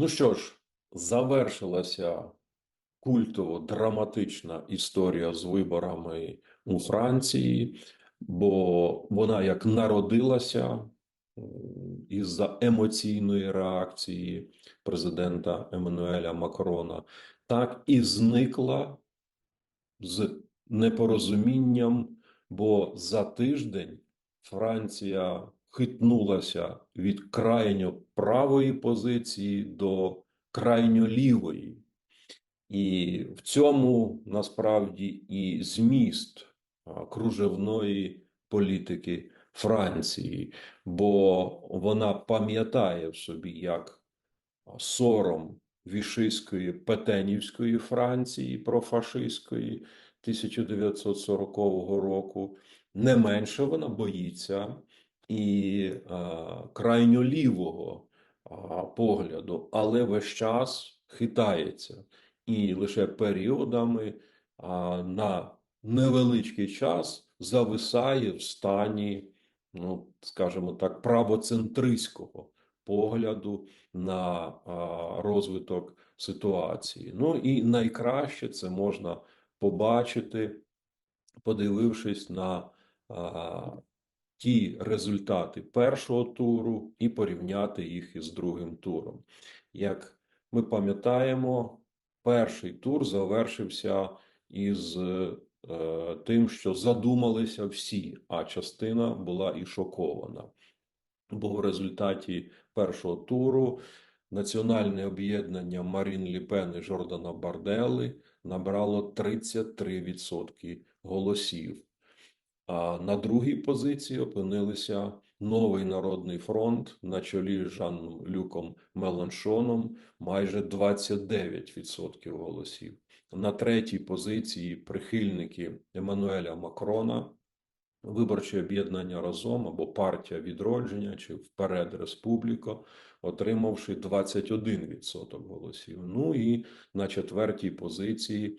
Ну що ж, завершилася культово драматична історія з виборами у Франції, бо вона як народилася із-за емоційної реакції президента Еммануеля Макрона, так і зникла з непорозумінням, бо за тиждень Франція хитнулася від крайньо правої позиції до крайньо лівої. І в цьому насправді і зміст кружевної політики Франції, бо вона пам'ятає в собі як сором вішистської петенівської Франції профашистської 1940 року. Не менше вона боїться і а, крайньо лівого погляду, але весь час хитається і лише періодами на невеличкий час зависає в стані, ну, скажімо так, правоцентристського погляду на розвиток ситуації. Ну і найкраще це можна побачити, подивившись на ті результати першого туру і порівняти їх із другим туром. Як ми пам'ятаємо, перший тур завершився із е, тим, що задумалися всі, а частина була і шокована. Бо в результаті першого туру національне об'єднання Марін Ліпен і Жордана Бардели набрало 33% голосів. А на другій позиції опинилися Новий Народний фронт на чолі з Жаном Люком Меланшоном майже 29% голосів. На третій позиції прихильники Еммануеля Макрона, виборче об'єднання разом або партія відродження чи вперед Республіка, отримавши 21% голосів. Ну і на четвертій позиції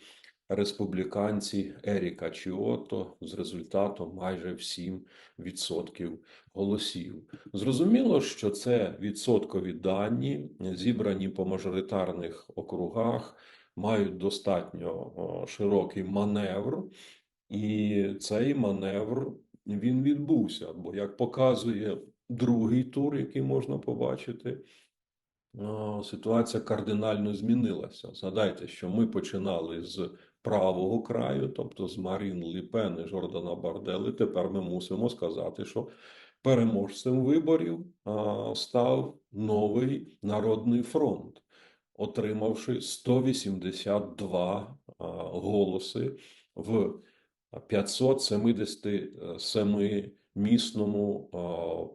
республіканці Еріка Чіото з результатом майже в 7% голосів. Зрозуміло, що це відсоткові дані, зібрані по мажоритарних округах, мають достатньо широкий маневр, і цей маневр він відбувся. Бо як показує другий тур, який можна побачити. Ситуація кардинально змінилася. Згадайте, що ми починали з правого краю, тобто з Марін Ліпен і Жордана Бардели. Тепер ми мусимо сказати, що переможцем виборів став новий народний фронт, отримавши 182 а, голоси в 577 місному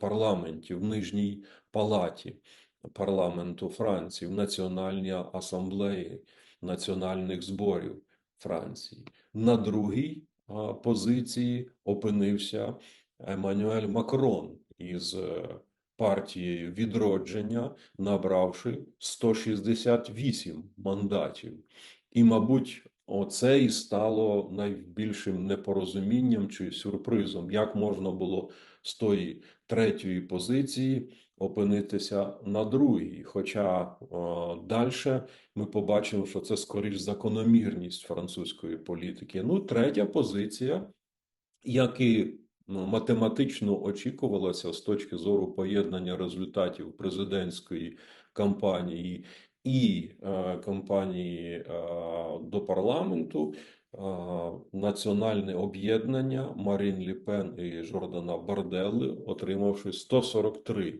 парламенті в Нижній палаті парламенту Франції, в Національній асамблеї національних зборів Франції. На другій позиції опинився Еммануель Макрон із е, партією відродження, набравши 168 мандатів. І, мабуть, оце і стало найбільшим непорозумінням чи сюрпризом, як можна було з тої третьої позиції опинитися на другій. Хоча далі ми побачимо, що це скоріш закономірність французької політики. Ну, третя позиція, як і ну, математично очікувалося з точки зору поєднання результатів президентської кампанії і е, кампанії е, до парламенту. Національне об'єднання Марін Ліпен і Жордана Барделли, отримавши 143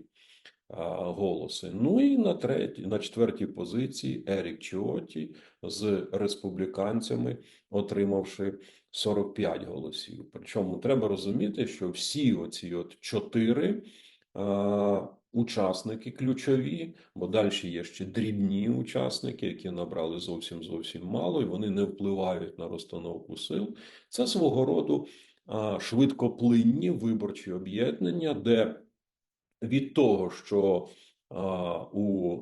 голоси. Ну і на третій, на четвертій позиції Ерік Чіоті з республіканцями, отримавши 45 голосів. Причому треба розуміти, що всі оці от чотири учасники ключові, бо далі є ще дрібні учасники, які набрали зовсім зовсім мало, і вони не впливають на розстановку сил. Це свого роду швидкоплинні виборчі об'єднання, де від того, що у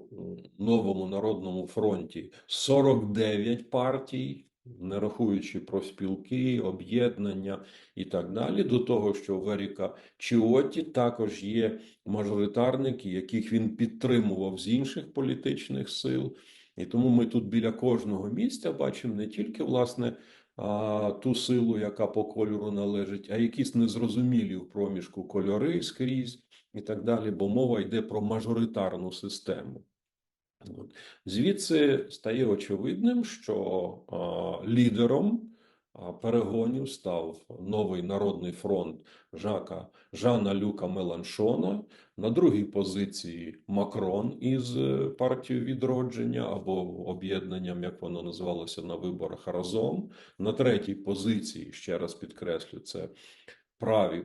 новому народному фронті 49 партій не рахуючи про спілки, об'єднання і так далі, до того, що в Еріка Чіоті також є мажоритарники, яких він підтримував з інших політичних сил. І тому ми тут біля кожного місця бачимо не тільки власне а, ту силу, яка по кольору належить, а якісь незрозумілі в проміжку кольори скрізь і так далі, бо мова йде про мажоритарну систему. Звідси стає очевидним, що лідером перегонів став новий народний фронт Жака Жана Люка Меланшона. На другій позиції Макрон із е, партією відродження або об'єднанням, як воно називалося на виборах разом. На третій позиції, ще раз підкреслю, це праві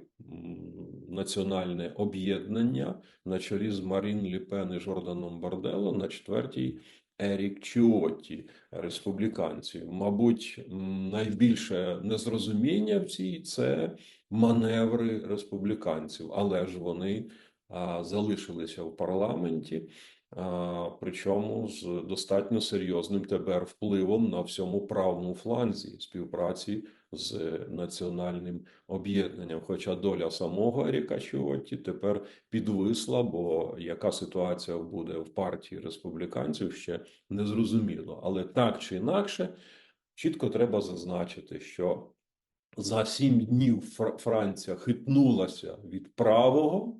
національне об'єднання на чолі з Марін Ліпен і Жорданом Бардело, на четвертій Ерік Чіоті, республіканці. Мабуть, найбільше незрозуміння в цій це маневри республіканців, але ж вони а, залишилися в парламенті. Причому з достатньо серйозним тепер впливом на всьому правому фланзі співпраці з національним об'єднанням. Хоча доля самого Еріка Чіоті тепер підвисла, бо яка ситуація буде в партії республіканців ще не зрозуміло. Але так чи інакше, чітко треба зазначити, що за сім днів Франція хитнулася від правого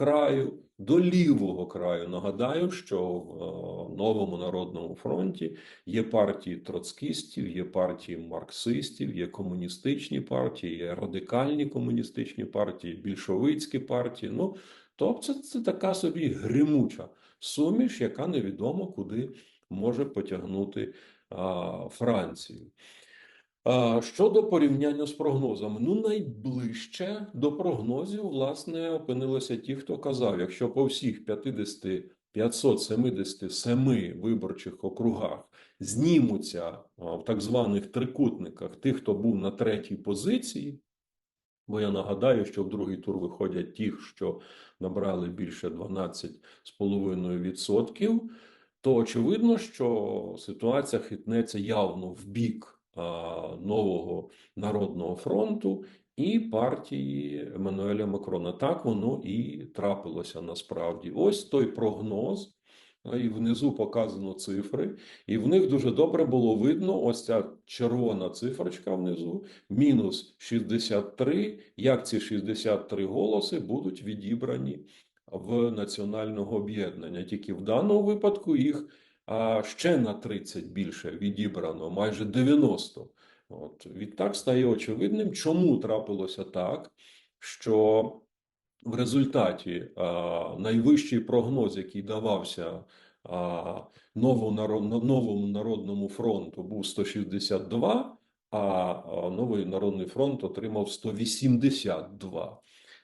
краю до лівого краю. Нагадаю, що в е, новому народному фронті є партії троцкістів, є партії марксистів, є комуністичні партії, є радикальні комуністичні партії, більшовицькі партії. Ну, тобто, це, це така собі гримуча суміш, яка невідомо куди може потягнути а, Францію. Щодо порівняння з прогнозами, ну найближче до прогнозів, власне, опинилися ті, хто казав, якщо по всіх 50 577 виборчих округах знімуться в так званих трикутниках тих, хто був на третій позиції, бо я нагадаю, що в другий тур виходять ті, що набрали більше 12,5%, то очевидно, що ситуація хитнеться явно в бік нового народного фронту і партії Еммануеля Макрона. Так воно і трапилося насправді. Ось той прогноз. І внизу показано цифри, і в них дуже добре було видно ось ця червона цифрочка внизу, мінус 63, як ці 63 голоси будуть відібрані в національного об'єднання. Тільки в даному випадку їх а, ще на 30 більше відібрано, майже 90. От. Відтак стає очевидним, чому трапилося так, що в результаті а, найвищий прогноз, який давався а, новому, народному фронту, був 162, а, а новий народний фронт отримав 182.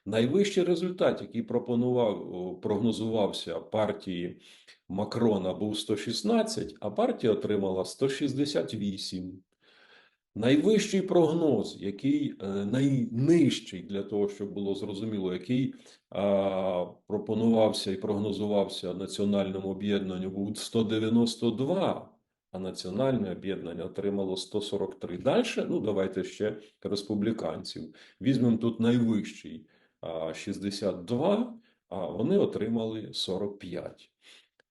Найвищий результат, який пропонував, прогнозувався партії Макрона, був 116, а партія отримала 168. Найвищий прогноз, який е, найнижчий для того, щоб було зрозуміло, який а, пропонувався і прогнозувався національному об'єднанню, був 192, а національне об'єднання отримало 143. Далі, ну давайте ще республіканців. Візьмемо тут найвищий 62, а вони отримали 45.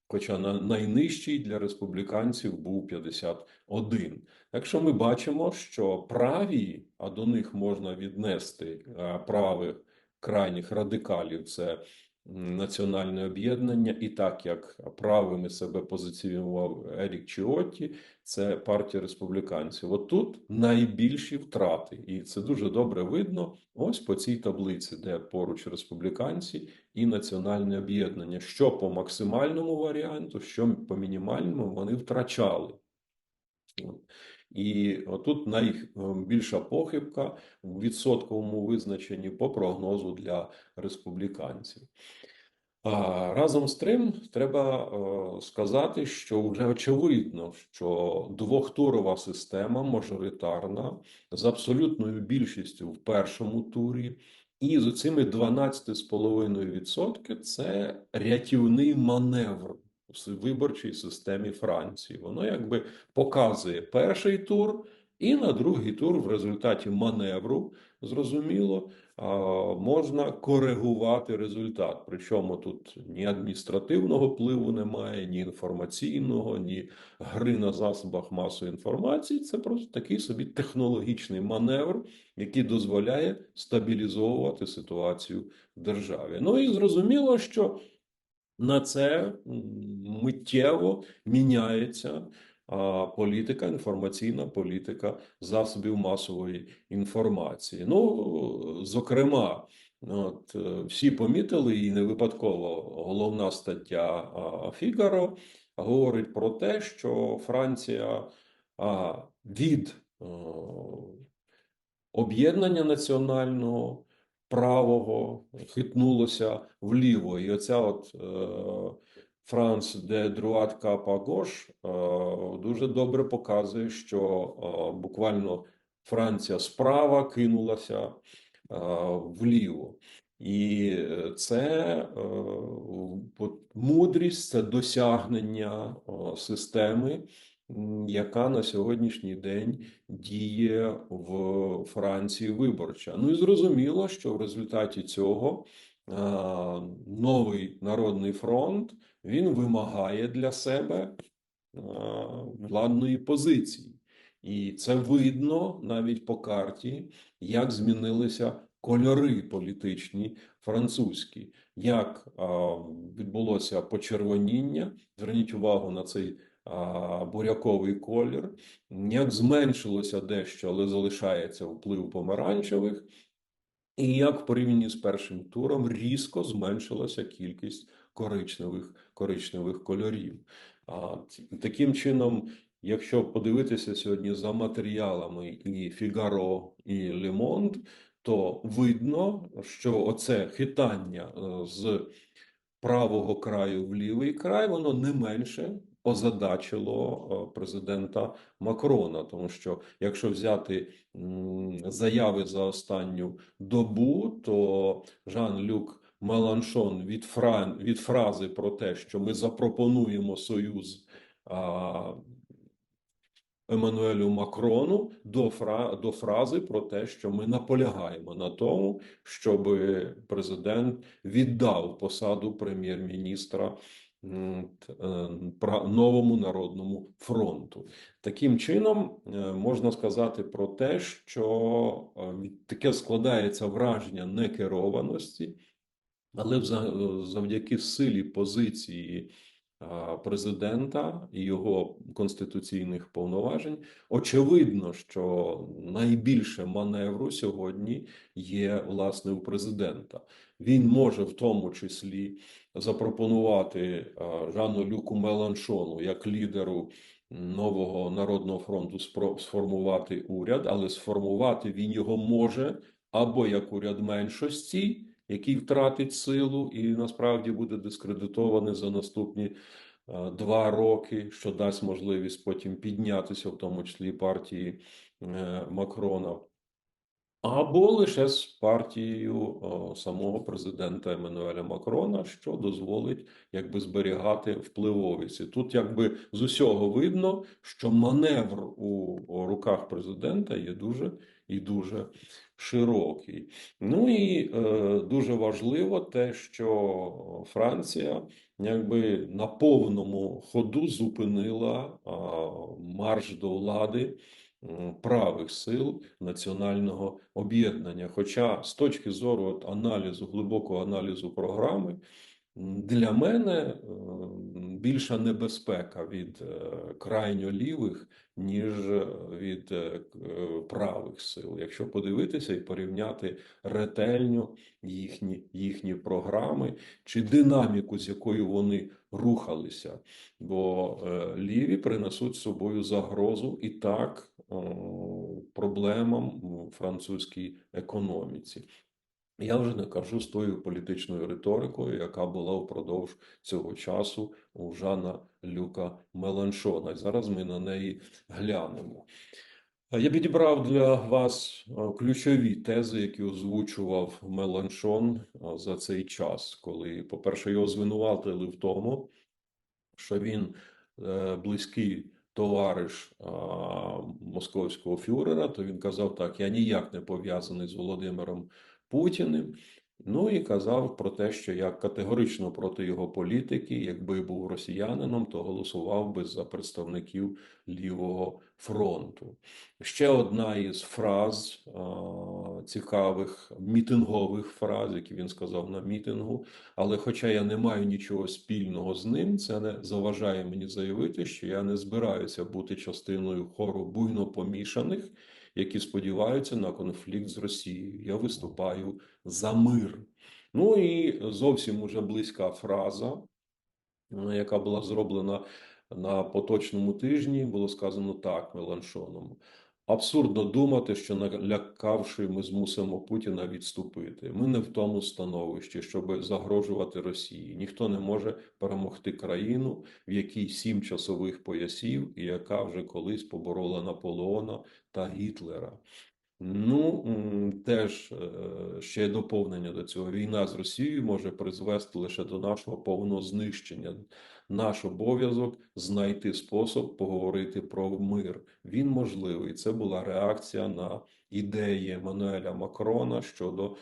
Хоча на найнижчий для республіканців був 51. Так що ми бачимо, що праві, а до них можна віднести е, правих крайніх радикалів, це національне об'єднання, і так як правими себе позиціонував Ерік Чіотті, це партія республіканців. От тут найбільші втрати, і це дуже добре видно. Ось по цій таблиці, де поруч республіканці і національне об'єднання. Що по максимальному варіанту, що по мінімальному вони втрачали. І отут найбільша похибка в відсотковому визначенні по прогнозу для республіканців. Разом з тим, треба е, сказати, що вже очевидно, що двохтурова система мажоритарна з абсолютною більшістю в першому турі, і з цими 12,5% це рятівний маневр в виборчій системі Франції. Воно якби показує перший тур, І на другий тур, в результаті маневру, зрозуміло, можна коригувати результат. Причому тут ні адміністративного впливу немає, ні інформаційного, ні гри на засобах масової інформації. Це просто такий собі технологічний маневр, який дозволяє стабілізовувати ситуацію в державі. Ну і зрозуміло, що на це миттєво міняється політика, інформаційна політика засобів масової інформації. Ну, зокрема, от, е, всі помітили, і не випадково головна стаття Фігаро говорить про те, що Франція від е, об'єднання національного правого хитнулося вліво. І оця от е, Франс де Друат Капа Гош е, дуже добре показує, що е, буквально Франція справа кинулася вліво. І це мудрість, це досягнення системи, яка на сьогоднішній день діє в Франції виборча. Ну і зрозуміло, що в результаті цього новий народний фронт він вимагає для себе владної позиції. І це видно навіть по карті, як змінилися кольори політичні французькі, як а, відбулося почервоніння. Зверніть увагу на цей а, буряковий колір, як зменшилося дещо, але залишається вплив помаранчевих, і як в порівнянні з першим туром різко зменшилася кількість коричневих, коричневих кольорів. А, таким чином, якщо подивитися сьогодні за матеріалами і Фігаро, і Лемонд, то видно, що оце хитання е, з правого краю в лівий край, воно не менше озадачило е, президента Макрона. Тому що якщо взяти заяви за останню добу, то Жан-Люк Меланшон від, фран, від фрази про те, що ми запропонуємо союз Еммануелю Макрону до, фра, до фрази про те, що ми наполягаємо на тому, щоб президент віддав посаду прем'єр-міністра е, новому народному фронту. Таким чином е, можна сказати про те, що е, таке складається враження некерованості, але завдяки силі позиції президента і його конституційних повноважень, очевидно, що найбільше маневру сьогодні є власне у президента. Він може в тому числі запропонувати Жану Люку Меланшону як лідеру нового народного фронту сформувати уряд, але сформувати він його може або як уряд меншості, який втратить силу і насправді буде дискредитований за наступні два роки, що дасть можливість потім піднятися, в тому числі партії е, Макрона. Або лише з партією самого президента Еммануеля Макрона, що дозволить якби зберігати впливовість. І тут якби з усього видно, що маневр у руках президента є дуже і дуже широкий. Ну і е, дуже важливо те, що Франція якби на повному ходу зупинила а, марш до влади правих сил національного об'єднання. Хоча з точки зору аналізу, глибокого аналізу програми, для мене е, більша небезпека від е, крайньо лівих, ніж від е, к- е, правих сил. Якщо подивитися і порівняти ретельно їхні, їхні програми чи динаміку, з якою вони рухалися, бо ліві принесуть з собою загрозу і так проблемам у французькій економіці. Я вже не кажу з тою політичною риторикою, яка була впродовж цього часу у Жана Люка Меланшона. І зараз ми на неї глянемо. Е, Я підібрав для вас е, ключові тези, які озвучував Меланшон е, за цей час, коли, по-перше, його звинуватили в тому, що він близький товариш московського фюрера, то він казав так: я ніяк не пов'язаний з Володимиром Путіним. Ну і казав про те, що я категорично проти його політики, якби був росіянином, то голосував би за представників лівого фронту. Ще одна із фраз цікавих мітингових фраз, які він сказав на мітингу. Але, хоча я не маю нічого спільного з ним, це не заважає мені заявити, що я не збираюся бути частиною хору буйно помішаних, які сподіваються на конфлікт з Росією. Я виступаю за мир. Ну і зовсім уже близька фраза, е, яка була зроблена на поточному тижні, було сказано так Меланшоном. Абсурдно думати, що налякавши, ми змусимо Путіна відступити. Ми не в тому становищі, щоб загрожувати Росії. Ніхто не може перемогти країну, в якій сім часових поясів, і яка вже колись поборола Наполеона та Гітлера. Ну, теж е, ще доповнення до цього. Війна з Росією може призвести лише до нашого повного знищення. Наш обов'язок знайти спосіб поговорити про мир. Він можливий. Це була реакція на ідеї Еммануеля Макрона щодо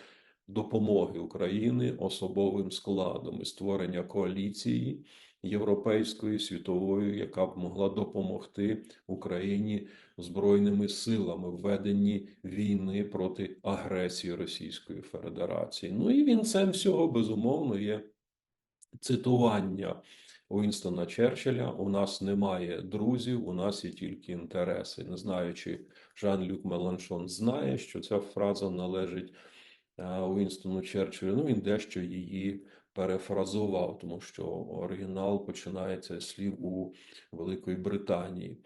допомоги Україні особовим складом і створення коаліції європейської світової, яка б могла допомогти Україні збройними силами в веденні війни проти агресії Російської Федерації. Ну і вінцем всього безумовно є цитування Уінстона Черчилля. У нас немає друзів, у нас є тільки інтереси. Не знаю, чи Жан-Люк Меланшон знає, що ця фраза належить е, Уінстону Черчиллю. Ну, він дещо її перефразував, тому що оригінал починається з слів у Великої Британії.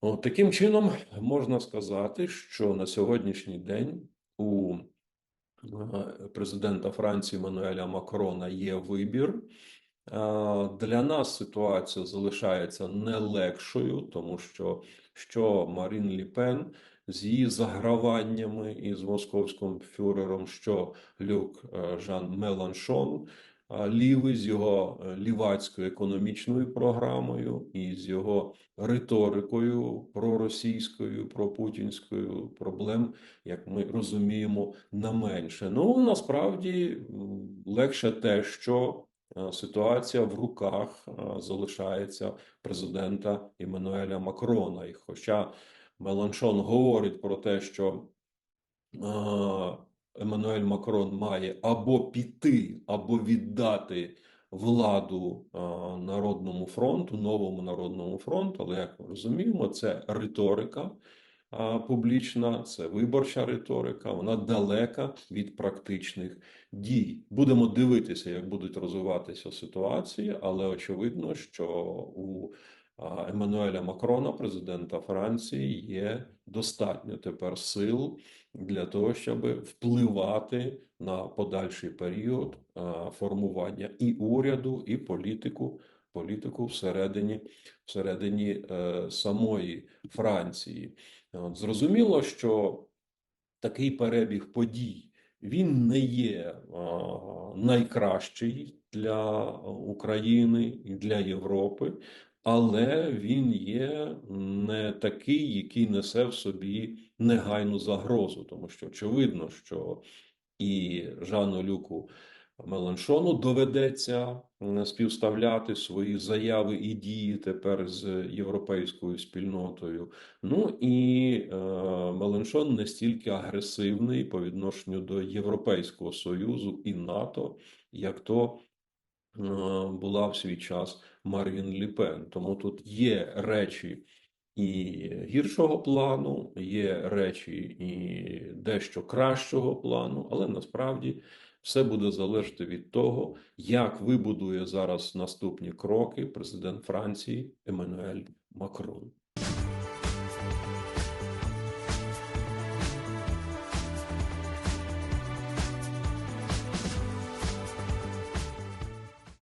От, таким чином можна сказати, що на сьогоднішній день у е, президента Франції Мануеля Макрона є вибір. Е, Для нас ситуація залишається не легшою, тому що що Марін Ліпен з її заграваннями із московським фюрером, що Люк е, Жан Меланшон, лівий з його е, лівацькою економічною програмою і з його риторикою проросійською, пропутінською проблем, як ми розуміємо, на менше. Ну насправді легше те, що е, ситуація в руках е, залишається президента Іммануеля Макрона. І хоча Меланшон говорить про те, що е, Еммануель Макрон має або піти, або віддати владу е, Народному фронту, новому Народному фронту, але як ми розуміємо, це риторика е, публічна, це виборча риторика, вона далека від практичних дій. Будемо дивитися, як будуть розвиватися ситуації, але очевидно, що у Еммануеля Макрона, президента Франції, є достатньо тепер сил для того, щоб впливати на подальший період формування і уряду, і політику, політику всередині, всередині е, самої Франції. От, зрозуміло, що такий перебіг подій він не є а, найкращий для України і для Європи, але він є не такий, який несе в собі негайну загрозу, тому що очевидно, що і Жану Люку Меланшону доведеться співставляти свої заяви і дії тепер з європейською спільнотою. Ну і е, Меланшон не стільки агресивний по відношенню до Європейського Союзу і НАТО, як то е, була в свій час Марін Ліпен. Тому тут є речі і гіршого плану, є речі і дещо кращого плану, але насправді все буде залежати від того, як вибудує зараз наступні кроки президент Франції Еммануель Макрон.